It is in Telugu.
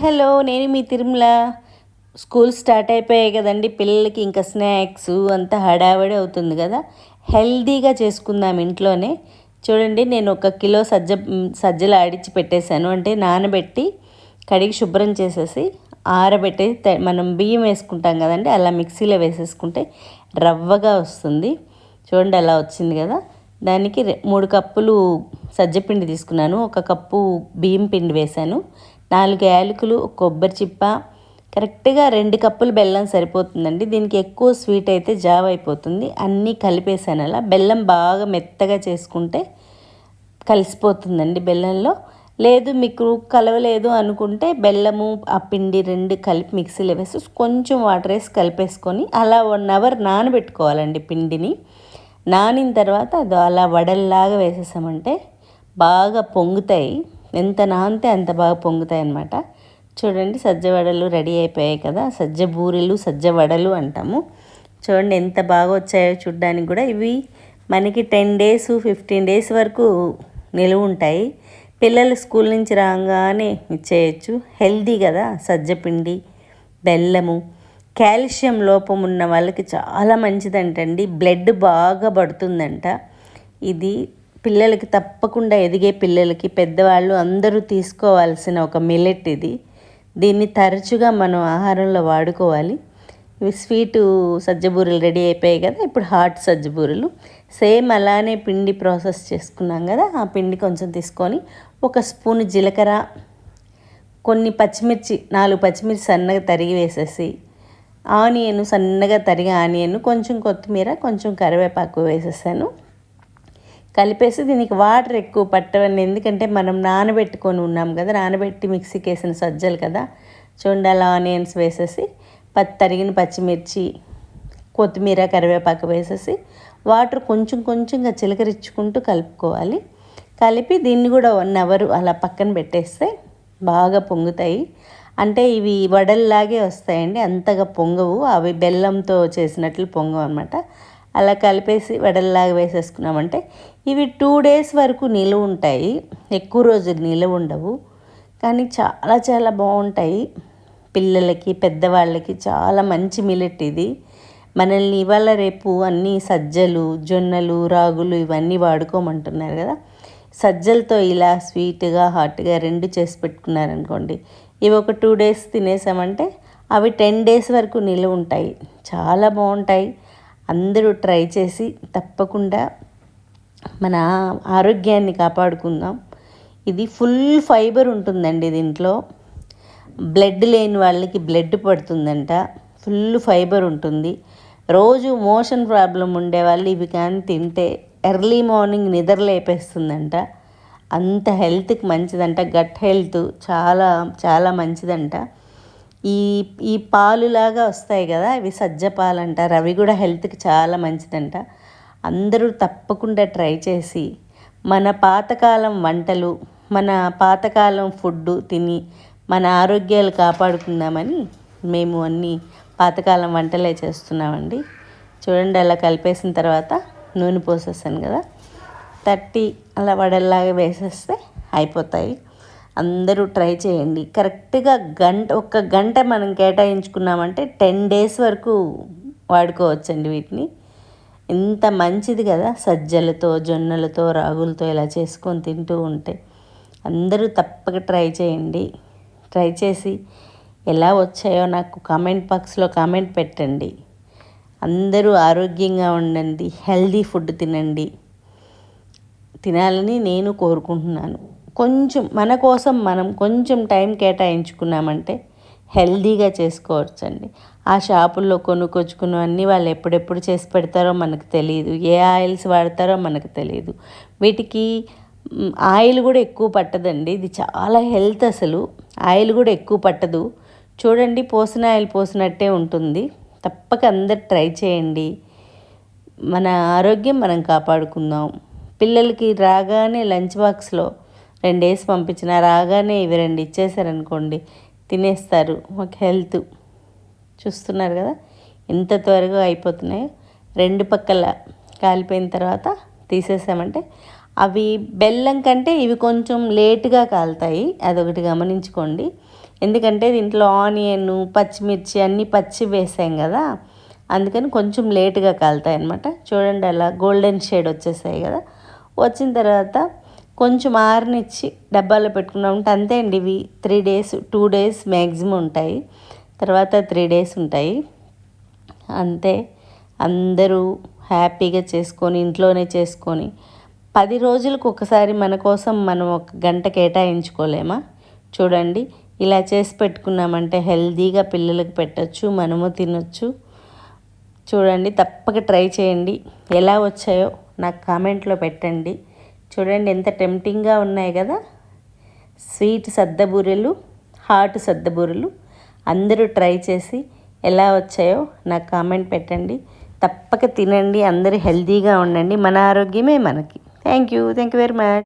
హలో నేను మీ తిరుమల. స్కూల్ స్టార్ట్ అయిపోయాయి కదండి పిల్లలకి ఇంకా స్నాక్స్ అంతా హడావిడి అవుతుంది కదా. హెల్దీగా చేసుకుందాం ఇంట్లోనే. చూడండి నేను ఒక కిలో సజ్జ సజ్జలు ఆడిచి పెట్టేశాను. అంటే నానబెట్టి కడిగి శుభ్రం చేసేసి ఆరబెట్టి మనం బియ్యం వేసుకుంటాం కదండి అలా మిక్సీలో వేసేసుకుంటే రవ్వగా వస్తుంది. చూడండి అలా వచ్చింది కదా. దానికి మూడు కప్పులు సజ్జపిండి తీసుకున్నాను. ఒక కప్పు బియ్యం పిండి వేశాను. నాలుగు యాలకులు కొబ్బరి చిప్ప. కరెక్ట్గా రెండు కప్పులు బెల్లం సరిపోతుందండి. దీనికి ఎక్కువ స్వీట్ అయితే జావ అయిపోతుంది. అన్నీ కలిపేసాను అలా. బెల్లం బాగా మెత్తగా చేసుకుంటే కలిసిపోతుందండి బెల్లంలో. లేదు మీకు కలవలేదు అనుకుంటే బెల్లము ఆ పిండి రెండు కలిపి మిక్సీలో వేసి కొంచెం వాటర్ వేసి కలిపేసుకొని అలా వన్ అవర్ నానబెట్టుకోవాలండి పిండిని. నానిన తర్వాత అది అలా వడల్లాగా వేసేసామంటే బాగా పొంగుతాయి. ఎంత నానితే అంత బాగా పొంగుతాయి అన్నమాట చూడండి సజ్జ వడలు రెడీ అయిపోయాయి కదా. సజ్జ బూరెలు సజ్జ వడలు అంటాము. చూడండి ఎంత బాగా వచ్చాయో చూడ్డానికి కూడా ఇవి మనకి టెన్ డేస్ ఫిఫ్టీన్ డేస్ వరకు నిలువ ఉంటాయి. పిల్లలు స్కూల్ నుంచి రాగానే ఇచ్చేయచ్చు. హెల్దీ కదా సజ్జపిండి బెల్లము. కాల్షియం లోపం ఉన్న వాళ్ళకి చాలా మంచిదంటండి. బ్లడ్ బాగా పడుతుందంట. ఇది పిల్లలకి తప్పకుండా ఎదిగే పిల్లలకి పెద్దవాళ్ళు అందరూ తీసుకోవాల్సిన ఒక మిలెట్ ఇది. దీన్ని తరచుగా మనం ఆహారంలో వాడుకోవాలి. ఇవి స్వీటు సజ్జబూరలు రెడీ అయిపోయాయి కదా ఇప్పుడు హాట్ సజ్జబూరలు. సేమ్ అలానే పిండి ప్రాసెస్ చేసుకున్నాం కదా ఆ పిండి కొంచెం తీసుకొని ఒక స్పూన్ జీలకర్ర కొన్ని పచ్చిమిర్చి నాలుగు పచ్చిమిర్చి సన్నగా తరిగి వేసేసి ఆనియన్ సన్నగా తరిగి ఆనియన్ కొంచెం కొత్తిమీర కొంచెం కరివేపాకు వేసేసాను. కలిపేసి దీనికి వాటర్ ఎక్కువ పట్టవండి. ఎందుకంటే మనం నానబెట్టుకొని ఉన్నాం కదా నానబెట్టి మిక్సీకి వేసిన సజ్జలు కదా. చూడండి అలా ఆనియన్స్ వేసేసి పచ్చి తరిగిన పచ్చిమిర్చి కొత్తిమీర కరివేపాకు వేసేసి వాటర్ కొంచెం కొంచెంగా చిలకరించుకుంటూ కలుపుకోవాలి. కలిపి దీన్ని కూడా వన్ అవర్ అలా పక్కన పెట్టేస్తే బాగా పొంగుతాయి. అంటే ఇవి వడల్లాగే వస్తాయండి అంతగా పొంగవు. అవి బెల్లంతో చేసినట్లు పొంగవు అనమాట అలా కలిపేసి వడల్లాగా వేసేసుకున్నామంటే ఇవి టూ డేస్ వరకు నిలువ ఉంటాయి. ఎక్కువ రోజులు నిలువ ఉండవు. కానీ చాలా చాలా బాగుంటాయి. పిల్లలకి పెద్దవాళ్ళకి చాలా మంచి మిలెట్ ఇది. మనల్ని ఇవాళ రేపు అన్నీ సజ్జలు జొన్నలు రాగులు ఇవన్నీ వాడుకోమంటున్నారు కదా. సజ్జలతో ఇలా స్వీట్గా హాట్గా రెండు చేసి పెట్టుకున్నారనుకోండి ఇవి ఒక టూ డేస్ తినేసామంటే అవి టెన్ డేస్ వరకు నిలువ ఉంటాయి. చాలా బాగుంటాయి. అందరూ ట్రై చేసి తప్పకుండా మన ఆరోగ్యాన్ని కాపాడుకుందాం. ఇది ఫుల్ ఫైబర్ ఉంటుందండి దీంట్లో. బ్లడ్ లేని వాళ్ళకి బ్లడ్ పడుతుందంట. ఫుల్ ఫైబర్ ఉంటుంది. రోజు మోషన్ ప్రాబ్లం ఉండే వాళ్ళు ఇవి కానీ తింటే ఎర్లీ మార్నింగ్ నిద్ర లేపేస్తుందంట. అంత హెల్త్కి మంచిదంట. గట్ హెల్త్ చాలా చాలా మంచిదంట. ఈ ఈ పాలులాగా వస్తాయి కదా ఇవి సజ్జ పాలు అంటారు అవి కూడా హెల్త్కి చాలా మంచిదంట. అందరూ తప్పకుండా ట్రై చేసి మన పాతకాలం వంటలు మన పాతకాలం ఫుడ్ తిని మన ఆరోగ్యాలు కాపాడుకుందామని మేము అన్నీ పాతకాలం వంటలే చేస్తున్నామండి. చూడండి అలా కలిపేసిన తర్వాత నూనె పోసేసాను కదా. తట్టి అలా వడల్లాగా వేసేస్తే అయిపోతాయి. అందరూ ట్రై చేయండి. కరెక్ట్గా గంట ఒక్క గంట మనం కేటాయించుకున్నామంటే టెన్ డేస్ వరకు వాడుకోవచ్చండి వీటిని. ఎంత మంచిది కదా సజ్జలతో జొన్నలతో రాగులతో ఇలా చేసుకొని తింటూ ఉంటే. అందరూ తప్పక ట్రై చేయండి. ట్రై చేసి ఎలా వచ్చాయో నాకు కామెంట్ బాక్స్లో కామెంట్ పెట్టండి. అందరూ ఆరోగ్యంగా ఉండండి. హెల్దీ ఫుడ్ తినండి. తినాలని నేను కోరుకుంటున్నాను. కొంచెం మన కోసం మనం కొంచెం టైం కేటాయించుకున్నామంటే హెల్దీగా చేసుకోవచ్చండి. ఆ షాపుల్లో కొనుక్కొచ్చుకున్నవన్నీ వాళ్ళు ఎప్పుడెప్పుడు చేసి పెడతారో మనకు తెలియదు ఏ ఆయిల్స్ వాడతారో మనకు తెలియదు వీటికి ఆయిల్ కూడా ఎక్కువ పట్టదండి. ఇది చాలా హెల్త్ అసలు. ఆయిల్ కూడా ఎక్కువ పట్టదు. చూడండి పోసిన ఆయిల్ పోసినట్టే ఉంటుంది. తప్పక అందరు ట్రై చేయండి. మన ఆరోగ్యం మనం కాపాడుకుందాం. పిల్లలకి రాగానే లంచ్ బాక్స్లో రెండేసి పంపించిన రాగానే ఇవి రెండు ఇచ్చేసారనుకోండి తినేస్తారు మాకు హెల్త్. చూస్తున్నారు కదా? ఎంత త్వరగా అయిపోతున్నాయో. రెండు పక్కల కాలిపోయిన తర్వాత తీసేసామంటే అవి బెల్లం కంటే ఇవి కొంచెం లేటుగా కాలుతాయి. అదొకటి గమనించుకోండి. ఎందుకంటే దీంట్లో ఆనియన్ పచ్చిమిర్చి అన్నీ పచ్చి వేసాం కదా అందుకని కొంచెం లేటుగా కాలుతాయి అనమాట చూడండి అలా గోల్డెన్ షేడ్ వచ్చేసాయి కదా. వచ్చిన తర్వాత కొంచెం ఆరనిచ్చి డబ్బాలో పెట్టుకున్నాం ఉంటే అంతే అండి. ఇవి three days two days maximum ఉంటాయి. తర్వాత త్రీ డేస్ ఉంటాయి. అంతే. అందరూ హ్యాపీగా చేసుకొని ఇంట్లోనే చేసుకొని పది రోజులకు ఒకసారి మన కోసం మనం ఒక గంట కేటాయించుకోలేమా? చూడండి. ఇలా చేసి పెట్టుకున్నామంటే హెల్తీగా పిల్లలకు పెట్టచ్చు మనము తినొచ్చు. చూడండి. తప్పక ట్రై చేయండి. ఎలా వచ్చాయో నాకు కామెంట్లో పెట్టండి. చూడండి ఎంత టెంప్టింగ్గా ఉన్నాయి కదా. స్వీట్ సద్దబూరెలు హాట్ సద్దబూరెలు. అందరూ ట్రై చేసి ఎలా వచ్చాయో నాకు కామెంట్ పెట్టండి. తప్పక తినండి అందరూ హెల్తీగా ఉండండి. మన ఆరోగ్యమే మనకి. Thank you thank you very much